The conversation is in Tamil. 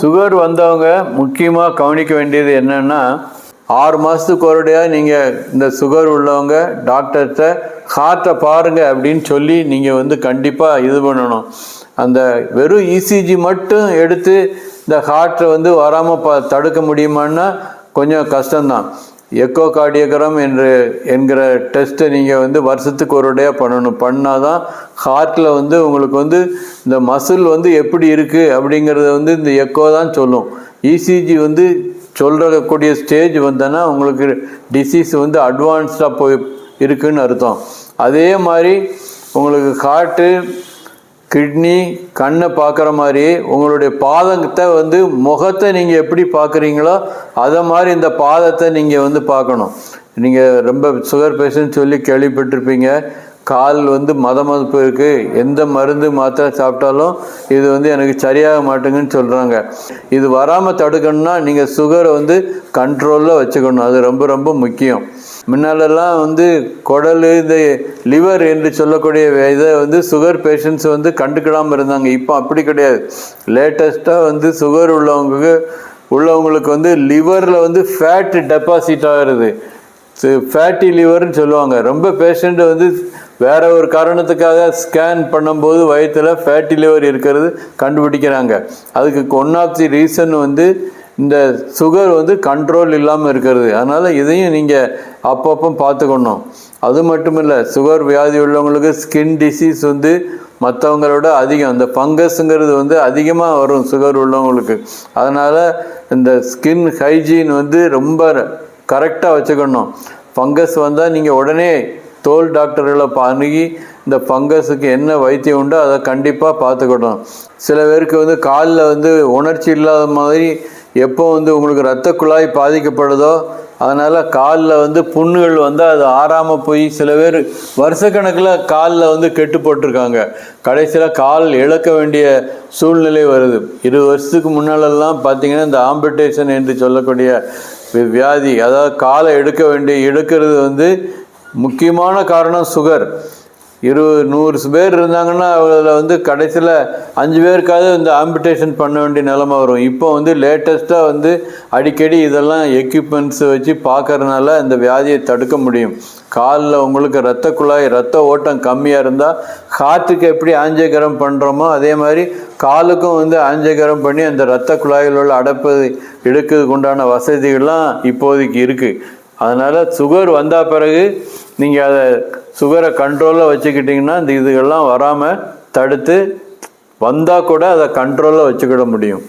சுகர் வந்தவங்க முக்கியமாக கவனிக்க வேண்டியது என்னென்னா ஆறு மாதத்துக்கு ஒருடையாக நீங்கள் இந்த சுகர் உள்ளவங்க டாக்டர்கிட்ட ஹார்ட்டை பாருங்கள் அப்படின்னு சொல்லி நீங்கள் வந்து கண்டிப்பாக இது பண்ணணும். அந்த வெறும் இசிஜி மட்டும் எடுத்து இந்த ஹார்ட்டை வந்து வராமல் ப தடுக்க முடியுமான்னா கொஞ்சம் கஷ்டம்தான். எக்கோ கார்டியோகிராம் என்று என்கிற டெஸ்ட்டை நீங்கள் வந்து வருஷத்துக்கு ஒரு உடையாக பண்ணணும். பண்ணால் தான் ஹார்ட்டில் வந்து உங்களுக்கு வந்து இந்த மசில் வந்து எப்படி இருக்குது அப்படிங்கிறத வந்து இந்த எக்கோ தான் சொல்லும். இசிஜி வந்து சொல்கிறக்கூடிய ஸ்டேஜ் வந்தோன்னா உங்களுக்கு டிசீஸ் வந்து அட்வான்ஸ்டாக போய் இருக்குன்னு அர்த்தம். அதே மாதிரி உங்களுக்கு ஹார்ட்டு கிட்னி கண்ணை பார்க்குற மாதிரி உங்களுடைய பாதத்தை வந்து முகத்தை நீங்கள் எப்படி பார்க்குறீங்களோ அதை மாதிரி இந்த பாதத்தை நீங்கள் வந்து பார்க்கணும். நீங்கள் ரொம்ப சுகர் பேஷண்ட் சொல்லி கேள்விப்பட்டிருப்பீங்க. கால் வந்து மத மதிப்பு இருக்குது எந்த மருந்து மாத்திரை சாப்பிட்டாலும் இது வந்து எனக்கு சரியாக மாட்டேங்குன்னு சொல்கிறாங்க இது வராமல் தடுக்கணும்னா நீங்கள் சுகரை வந்து கண்ட்ரோலில் வச்சுக்கணும். அது ரொம்ப ரொம்ப முக்கியம். முன்னாலெல்லாம் வந்து குடல் இந்த லிவர் என்று சொல்லக்கூடிய இதை வந்து சுகர் பேஷண்ட்ஸ் வந்து கண்டுக்கிடாமல் இருந்தாங்க. இப்போ அப்படி கிடையாது. லேட்டஸ்ட்டாக வந்து சுகர் உள்ளவங்களுக்கு உள்ளவங்களுக்கு வந்து லிவரில் வந்து ஃபேட் டெபாசிட் ஆகிறது. ஃபேட்டி லிவர்னு சொல்லுவாங்க. ரொம்ப பேஷண்ட்டு வந்து வேற ஒரு காரணத்துக்காக ஸ்கேன் பண்ணும்போது வயிற்றில் ஃபேட்டி லிவர் இருக்கிறது கண்டுபிடிக்கிறாங்க. அதுக்கு ஒன் ஆஃப் தி ரீசன் வந்து இந்த சுகர் வந்து கண்ட்ரோல் இல்லாமல் இருக்கிறது. அதனால் இதையும் நீங்கள் அப்பப்போ பார்த்துக்கணும். அது மட்டும் இல்லை சுகர் வியாதி உள்ளவங்களுக்கு ஸ்கின் டிசீஸ் வந்து மற்றவங்களோட அதிகம். இந்த ஃபங்கஸுங்கிறது வந்து அதிகமாக வரும் சுகர் உள்ளவங்களுக்கு. அதனால் இந்த ஸ்கின் ஹைஜீன் வந்து ரொம்ப கரெக்டாக வச்சுக்கணும். ஃபங்கஸ் வந்தால் நீங்கள் உடனே தோல் டாக்டர்களை அணுகி இந்த ஃபங்கஸுக்கு என்ன வைத்தியம் உண்டோ அதை கண்டிப்பாக பார்த்துக்கணும். சில பேருக்கு வந்து காலில் வந்து உணர்ச்சி இல்லாத மாதிரி எப்போ வந்து உங்களுக்கு ரத்த குழாய் பாதிக்கப்படுதோ அதனால் காலில் வந்து புண்ணுகள் வந்து அது ஆறாமல் போய் சில பேர் வருஷக்கணக்கில் காலில் வந்து கெட்டு போட்டிருக்காங்க. கடைசியில் கால் இழக்க வேண்டிய சூழ்நிலை வருது. இருபது வருஷத்துக்கு முன்னாலெல்லாம் பார்த்தீங்கன்னா இந்த ஆம்பிட்டேஷன் என்று சொல்லக்கூடிய வியாதி அதாவது காலை எடுக்க வேண்டிய எடுக்கிறது வந்து முக்கியமான காரணம் சுகர். இருபது நூறு பேர் இருந்தாங்கன்னா அதில் வந்து கடைசியில் அஞ்சு பேருக்காவது இந்த ஆம்பிடேஷன் பண்ண வேண்டிய நிலமை வரும். இப்போ வந்து லேட்டஸ்ட்டாக வந்து அடிக்கடி இதெல்லாம் எக்யூப்மெண்ட்ஸ் வச்சு பார்க்கறதுனால இந்த வியாதியை தடுக்க முடியும். காலில் உங்களுக்கு ரத்த குழாய் ரத்த ஓட்டம் கம்மியாக இருந்தால் ஹார்ட்டுக்கு எப்படி ஆஞ்சகரம் பண்ணுறோமோ அதே மாதிரி காலுக்கும் வந்து ஆஞ்சகரம் பண்ணி அந்த ரத்த குழாயில் உள்ள அடைப்பு எடுக்கிறதுக்கு உண்டான வசதிகள்லாம் இப்போதைக்கு இருக்குது அதனால் சுகர் வந்த பிறகு நீங்கள் அதை சுகரை கண்ட்ரோலில் வச்சுக்கிட்டிங்கன்னா இந்த இதுகள்லாம் வராமல் தடுத்து வந்தால் கூட அதை கண்ட்ரோலில் வச்சுக்கிட முடியும்.